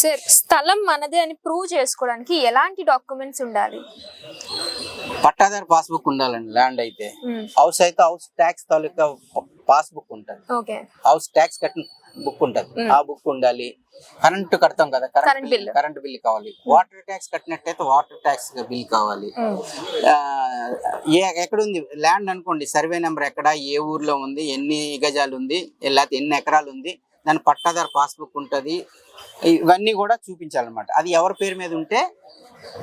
Sir స్థలం మనదే అని ప్రూవ్ చేసుకోవడానికి ఎలాంటి డాక్యుమెంట్స్ ఉండాలి? పట్టాదారు పాస్బుక్ ఉండాలండి ల్యాండ్ అయితే. హౌస్ అయితే హౌస్ ట్యాక్స్ తాలూకా పాస్బుక్ ఉంటుంది. ఓకే. హౌస్ ట్యాక్స్ కట్టిన బుక్ ఉంటుంది. మ్మ్. ఆ బుక్ ఉండాలి. కరెంట్ కడతాం కదా కరెంట్. బిల్ కరెంట్ బిల్ కావాలి. వాటర్ ట్యాక్స్ కట్టినట్టయితే వాటర్ ట్యాక్స్ బిల్ కావాలి. ఆ, ఏ ఎక్కడ ఉంది ల్యాండ్ అనుకోండి సర్వే నెంబర్ ఎక్కడ? ఏ ఊర్లో ఉంది? ఎన్ని గజాలు ఉంది? లేకపోతే ఎన్ని ఎకరాలు ఉంది? దాని పట్టాదారు పాస్బుక్ ఉంటుంది. ఇవన్నీ కూడా చూపించాలన్నమాట. అది ఎవరి పేరు మీద ఉంటే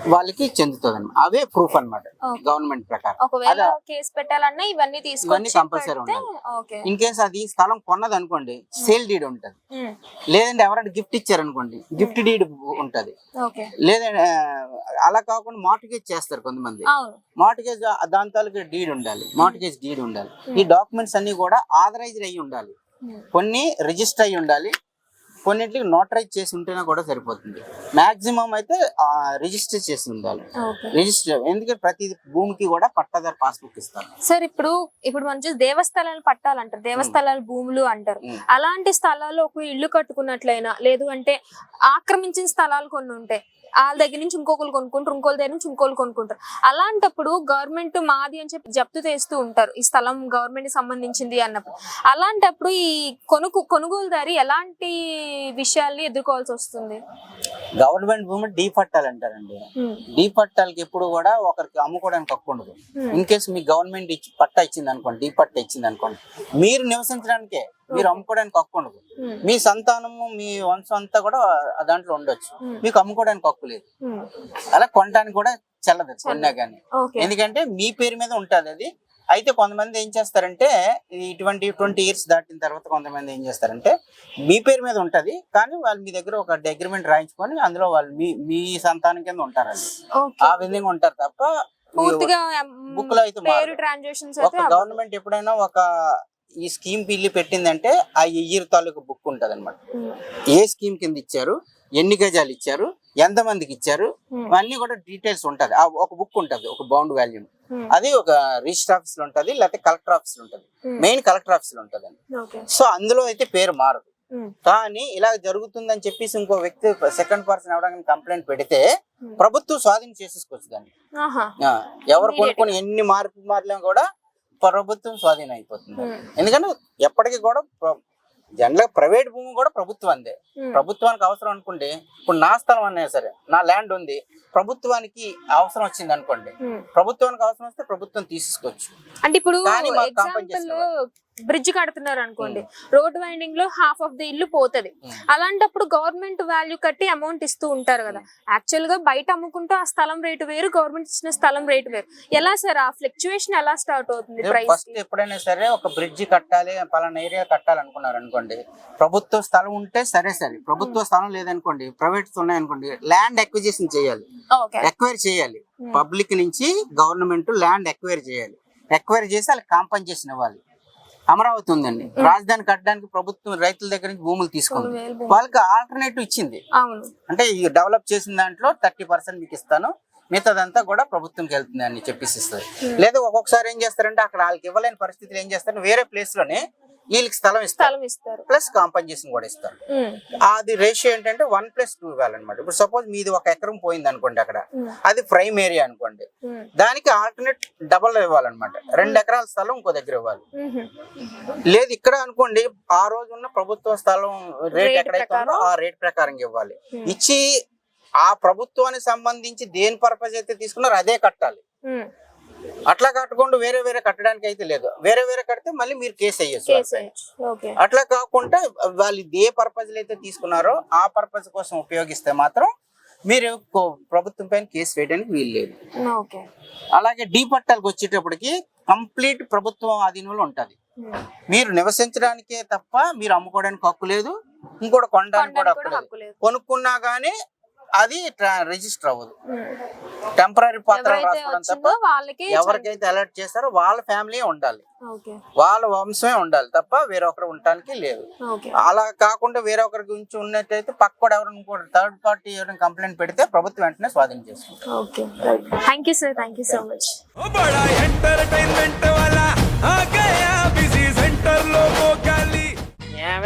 వాళ్ళకి చెందుతుంది అనమాట అవే ప్రూఫ్ అన్నమాట. Okay. గవర్నమెంట్ ప్రకారం. ఒకవేళ అలా- కేసు పెట్టాలన్నా ఇవన్నీ ఓకే. ఇన్ కేస్ అది స్థలం కొన్నది అనుకోండి సేల్ డీడ్ ఉంటది. లేదంటే ఎవరైనా గిఫ్ట్ ఇచ్చారనుకోండి గిఫ్ట్ డీడ్ ఉంటది. లేదంటే అలా కాకుండా మార్టిగేజ్ చేస్తారు కొంతమంది. మార్టిగేజ్ దాని తాలూకు డీడ్ ఉండాలి. మార్టిగేజ్ డీడ్ ఉండాలి. ఈ డాక్యుమెంట్స్ అన్ని కూడా ఆథరైజ్డ్ అయి ఉండాలి. కొన్ని రిజిస్టర్ అయి ఉండాలి. కొన్నింటికి నోటరైజ్ చేసి ఉంటేనే కూడా సరిపోతుంది. మాక్సిమం అయితే రిజిస్టర్ చేసి ఉండాలి. రిజిస్టర్ ఎందుకంటే ప్రతి భూమికి కూడా పట్టాదారు పాస్బుక్ ఇస్తారు. సార్ ఇప్పుడు ఇప్పుడు మనం చూసి దేవస్థలాలు పట్టాలంటారు. దేవస్థలాలు భూములు అంటారు. ఉమ్. అలాంటి స్థలాల్లో ఒక ఇల్లు కట్టుకున్నట్లయినా లేదు అంటే ఆక్రమించిన స్థలాలు కొన్ని ఉంటాయి. వాళ్ళ దగ్గర నుంచి ఇంకొకరు కొనుక్కుంటారు ఇంకోళ్ళ దగ్గర నుంచి ఇంకోళ్ళు కొనుక్కుంటారు. అలాంటప్పుడు గవర్నమెంట్ మాది అని చెప్పి జప్తు చేస్తూ ఉంటారు. ఈ స్థలం గవర్నమెంట్ సంబంధించింది అన్నప్పుడు. అలాంటప్పుడు ఈ కొనుక్కు కొనుగోలుదారి ఎలాంటి విషయాల్ని ఎదుర్కోవాల్సి వస్తుంది? గవర్నమెంట్ భూమి డీ పట్టాలు అంటారండి డీ పట్టాలకి ఎప్పుడు కూడా ఒకరికి అమ్ముకోవడానికి హక్కు ఉండదు. ఇన్ కేసు మీ గవర్నమెంట్ ఇచ్చి పట్టా ఇచ్చింది అనుకోండి డీ పట్టా ఇచ్చింది అనుకోండి మీరు నివసించడానికే మీరు అమ్ముకోవడానికి హక్కు ఉండదు. మీ సంతానము మీ వంశం అంతా కూడా దాంట్లో ఉండొచ్చు. మీకు అమ్ముకోవడానికి హక్కు లేదు. అలా కొనడానికి కూడా చెల్లదు కొన్నా కానీ ఎందుకంటే మీ పేరు మీద ఉంటుంది అది. అయితే కొంతమంది ఏం చేస్తారంటే ఇటువంటి ట్వంటీ ఇయర్స్ దాటిన తర్వాత కొంతమంది ఏం చేస్తారంటే మీ పేరు మీద ఉంటది కానీ వాళ్ళు మీ దగ్గర ఒక అగ్రిమెంట్ రాయించుకొని అందులో వాళ్ళు మీ మీ సంతానం కింద ఉంటారండి. ఓకే. ఆ విధంగా ఉంటారు తప్ప పూర్తిగా book లో అయితే ఒక గవర్నమెంట్ ఎప్పుడైనా ఒక ఈ స్కీమ్ బిల్లు పెట్టిందంటే ఆ ఇయ్యర్ తాలూకు బుక్ ఉంటది అనమాట ఏ స్కీమ్ కింద ఇచ్చారు? ఎన్ని గజాలు ఇచ్చారు? ఎంత మందికి ఇచ్చారు? అన్ని కూడా డీటెయిల్స్ ఉంటది. ఆ ఒక బుక్ ఉంటది ఒక బౌండ్ వాల్యూ అది ఒక రిజిస్టర్ ఆఫీస్లో ఉంటది లేకపోతే కలెక్టర్ ఆఫీస్లో ఉంటది. మెయిన్ కలెక్టర్ ఆఫీస్లో ఉంటది సో అందులో అయితే పేరు మారదు. కానీ ఇలా జరుగుతుందని చెప్పేసి ఇంకో వ్యక్తి సెకండ్ పర్సన్ ఎవరైనా కంప్లైంట్ పెడితే ప్రభుత్వం స్వాధీనం చేసేసుకోవచ్చు దాన్ని. ఎవరు కొనుక్కొని ఎన్ని మార్పు మారినా కూడా ప్రభుత్వం స్వాధీనం అయిపోతుంది. ఎందుకంటే ఎప్పటికీ కూడా జనరల్ ప్రైవేట్ భూమి కూడా ప్రభుత్వందే ప్రభుత్వానికి అవసరం అనుకుంటే ఇప్పుడు నా స్థలం అన్నా సరే నా ల్యాండ్ ఉంది ప్రభుత్వానికి అవసరం వచ్చింది అనుకోండి ప్రభుత్వానికి అవసరం వస్తే ప్రభుత్వం తీసుకోవచ్చు అంటే ఇప్పుడు బ్రిడ్జ్ కడుతున్నారు అనుకోండి రోడ్ వైండింగ్లో హాఫ్ ఆఫ్ ది ఇల్లు పోతది. అలాంటప్పుడు గవర్నమెంట్ వాల్యూ కట్టి అమౌంట్ ఇస్తూ ఉంటారు కదా. యాక్చువల్గా బయట అమ్ముకుంటే ఆ స్థలం రేటు వేరు గవర్నమెంట్ ఇచ్చిన స్థలం రేటు వేరు. ఎలా సార్ ఆ ఫ్లక్చువేషన్ ఎలా స్టార్ట్ అవుతుంది ప్రైస్ ఎప్పుడైనా సరే ఒక బ్రిడ్జ్ కట్టాలి పలానా ఏరియా కట్టాలి అనుకున్నారు అనుకోండి ప్రభుత్వ స్థలం ఉంటే సరే సరే. ప్రభుత్వ స్థలం లేదనుకోండి ప్రైవేట్ ఉన్నాయనుకోండి ల్యాండ్ ఎక్విజిషన్ చేయాలి. ఎక్వైర్ చేయాలి. పబ్లిక్ నుంచి గవర్నమెంట్ ల్యాండ్ ఎక్వైర్ చేయాలి. ఎక్వైర్ చేసి వాళ్ళకి కాంపన్సేషన్ ఇవ్వాలి. అమరావతి ఉందండి రాజధాని కట్టడానికి ప్రభుత్వం రైతుల దగ్గర నుంచి భూములు తీసుకుంది. వాళ్ళకి ఆల్టర్నేటివ్ ఇచ్చింది. అంటే ఈ డెవలప్ చేసిన దాంట్లో థర్టీ పర్సెంట్ మీకు ఇస్తాను. మిగతాదంతా కూడా ప్రభుత్వంకి వెళ్తుంది అని చెప్పేసి ఇస్తుంది లేదా ఒక్కొక్కసారి ఏం చేస్తారంటే అక్కడ వాళ్ళకి ఇవ్వలేని పరిస్థితులు ఏం చేస్తారు? వేరే ప్లేస్లోనే వీళ్ళకి స్థలం ఇస్తారు. ప్లస్ కాంపన్సేషన్ కూడా ఇస్తారు. అది రేషియో ఏంటంటే వన్ ప్లస్ టూ ఇవ్వాలన్నమాట. ఇప్పుడు సపోజ్ మీది ఒక ఎకరం పోయింది అనుకోండి అక్కడ. అది ప్రైమ్ ఏరియా అనుకోండి. దానికి ఆల్టర్నేట్ డబల్ ఇవ్వాలన్నమాట. రెండు ఎకరాల స్థలం ఇంకో దగ్గర ఇవ్వాలి. లేదు ఇక్కడ అనుకోండి ఆ రోజు ఉన్న ప్రభుత్వ స్థలం రేట్ ఎక్కడైతే? ఆ రేట్ ప్రకారం ఇవ్వాలి. ఇచ్చి ఆ ప్రభుత్వానికి సంబంధించి దేని పర్పస్ అయితే తీసుకున్నారో అదే కట్టాలి. అట్లా కట్టకుండా వేరే వేరే కట్టడానికి అయితే లేదు. వేరే వేరే కడితే మళ్ళీ మీరు కేసు వేయచ్చు. అట్లా కాకుండా వాళ్ళు ఏ పర్పస్ అయితే తీసుకున్నారో ఆ పర్పస్ కోసం ఉపయోగిస్తే మాత్రం మీరు ప్రభుత్వం పైన కేసు వేయడానికి వీలు లేదు. ఓకే. అలాగే డీ పట్టాలకు వచ్చేటప్పటికి కంప్లీట్ ప్రభుత్వం ఆధీనంలో ఉంటది. మీరు నివసించడానికే తప్ప మీరు అమ్ముకోవడానికి హక్కు లేదు ఇంకోటి కొనడానికి కూడా హక్కు లేదు. కొనుక్కున్నా గానీ అది రిజిస్టర్ అవ్వదు. టెంపరీ పత్రాలు రాసుకోవడం తప్ప ఎవరికైతే అలర్ట్ చేస్తారో వాళ్ళ ఫ్యామిలీ ఉండాలి. ఓకే. వాళ్ళ వంశమే ఉండాలి తప్ప వేరొకరు ఉండటానికి లేదు. ఓకే. అలా కాకుండా వేరొకరి గురించి ఉన్నట్టయితే పక్కడు ఎవరైనా ఇంకోటి థర్డ్ పార్టీ ఎవరైనా కంప్లైంట్ పెడితే ప్రభుత్వం వెంటనే స్వాధీనం చేసుకుంటుంది. Okay. Thank you sir thank you so much